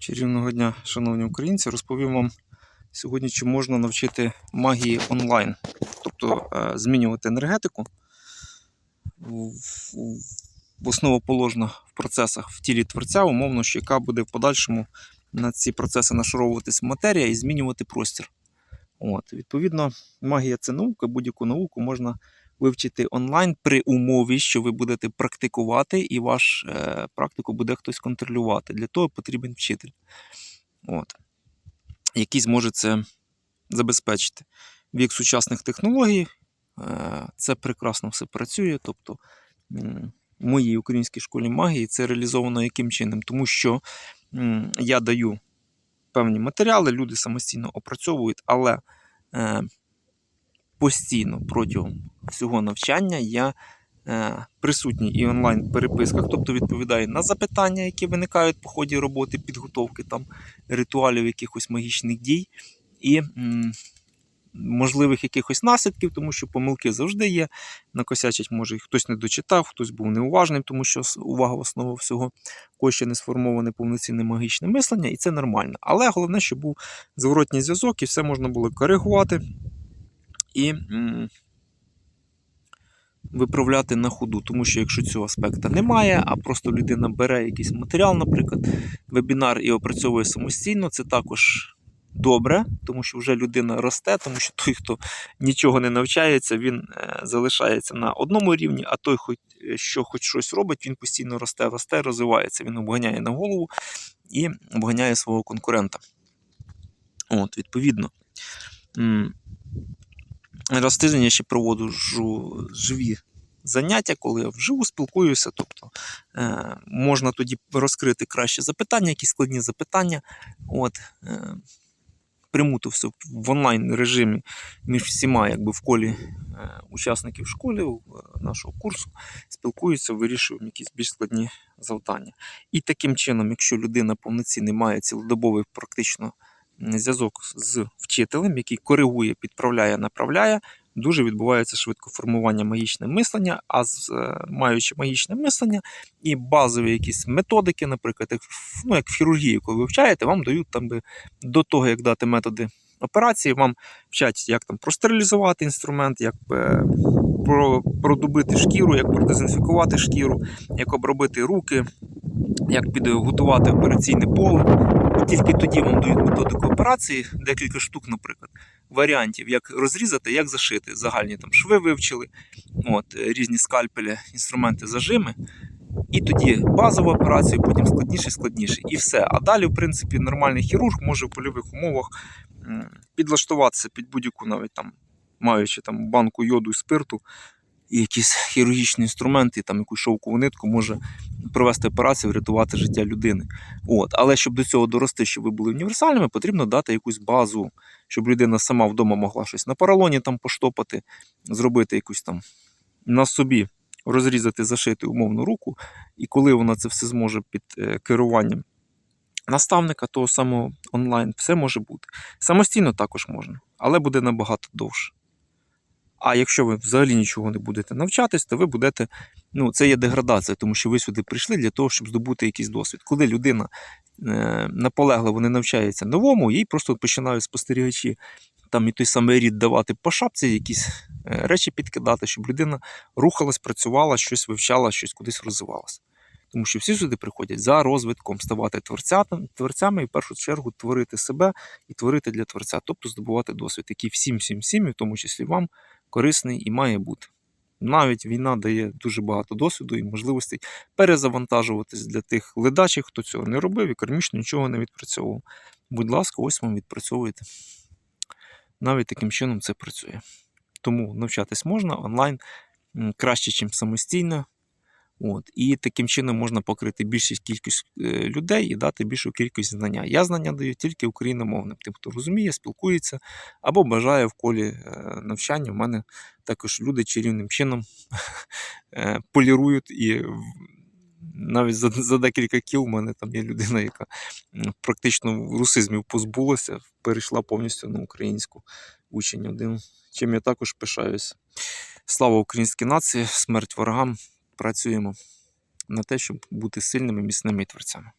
Чарівного дня, шановні українці, розповім вам сьогодні, чи можна навчити магії онлайн, тобто е, змінювати енергетику в, основоположна в процесах в тілі творця, умовно, що яка буде в подальшому на ці процеси нашаровуватись матерія і змінювати простір. От, відповідно, магія це наука, будь-яку науку можна вивчити онлайн при умові, що ви будете практикувати, і ваш е, практику буде хтось контролювати. Для того потрібен вчитель, От. який зможе це забезпечити. Вік сучасних технологій е, це прекрасно все працює. Тобто в моїй українській школі магії це реалізовано яким чином? Тому що м, я даю певні матеріали, люди самостійно опрацьовують, але е, постійно протягом всього навчання я е, присутній і онлайн переписках, тобто відповідаю на запитання, які виникають по ході роботи, підготовки там ритуалів, якихось магічних дій і можливих якихось наслідків, тому що помилки завжди є. Накосячить, може, хтось не дочитав, хтось був неуважним, тому що увага основа всього когось не сформоване повноцінне магічне мислення, і це нормально. Але головне, щоб був зворотній зв'язок, і все можна було коригувати і виправляти на ходу. Тому що якщо цього аспекту немає, а просто людина бере якийсь матеріал, наприклад, вебінар і опрацьовує самостійно, це також добре, тому що вже людина росте, тому що той, хто нічого не навчається, він е, залишається на одному рівні, а той, е, що хоч щось робить, він постійно росте, росте, розвивається. Він обганяє на голову і обганяє свого конкурента. От, відповідно. Раз тиждень я ще проводжу живі заняття, коли я вживу спілкуюся. Тобто е, можна тоді розкрити краще запитання, якісь складні запитання. От, е, пряму то все в онлайн режимі між всіма, якби в колі е, учасників школи, е, нашого курсу, спілкуються, вирішуємо якісь більш складні завдання. І таким чином, якщо людина повноцінний має цілодобовий практично зв'язок з вчителем, який коригує, підправляє, направляє, дуже відбувається швидко формування магічне мислення, а з, е, маючи магічне мислення і базові якісь методики, наприклад, як, ну, як в хірургії, коли ви вивчаєте, вам дають там би до того, як дати методи операції, вам вчать, як там простерилізувати інструмент, як е, про, продубити шкіру, як продезінфікувати шкіру, як обробити руки, як підготувати операційне поле. І тільки тоді вам дають методику операції, декілька штук, наприклад, варіантів, як розрізати, як зашити. Загальні там шви вивчили, от, е, різні скальпелі, інструменти зажими. І тоді базову операцію, потім складніше, складніше. І все. А далі, в принципі, нормальний хірург може в польових умовах підлаштуватися під будь-яку, навіть там, маючи там банку йоду і спирту, і якісь хірургічні інструменти, там якусь шовкову нитку, може провести операцію, врятувати життя людини. От. Але щоб до цього дорости, щоб ви були універсальними, потрібно дати якусь базу, щоб людина сама вдома могла щось на поролоні там поштопати, зробити якусь там на собі розрізати, зашити умовну руку, і коли вона це все зможе під е, керуванням наставника, того самого онлайн, все може бути. Самостійно також можна, але буде набагато довше. А якщо ви взагалі нічого не будете навчатись, то ви будете. Ну, це є деградація, тому що ви сюди прийшли для того, щоб здобути якийсь досвід. Коли людина е, наполегливо не навчається новому, їй просто починають спостерігачі там і той самий рід давати по шапці, якісь е, речі підкидати, щоб людина рухалась, працювала, щось вивчала, щось кудись розвивалася. Тому що всі сюди приходять за розвитком, ставати творцятами, творцями і в першу чергу творити себе і творити для творця, тобто здобувати досвід, який всім, всім, всім, і в тому числі вам, корисний і має бути. Навіть війна дає дуже багато досвіду і можливостей перезавантажуватись для тих ледачів, хто цього не робив і кармічно нічого не відпрацьовував. Будь ласка, ось вам відпрацьовуєте. Навіть таким чином це працює. Тому навчатись можна онлайн краще, ніж самостійно. От, і таким чином можна покрити більшу кількість е, людей і дати більшу кількість знання. Я знання даю тільки україномовним, тим, хто розуміє, спілкується або бажає в колі е, навчання. У мене також люди чарівним чином е, полірують і навіть за, за декілька кіл у мене там є людина, яка практично в русизмів позбулася, перейшла повністю на українську учень один, чим я також пишаюся. Слава українській нації, смерть ворогам. Працюємо на те, щоб бути сильними, міцними творцями.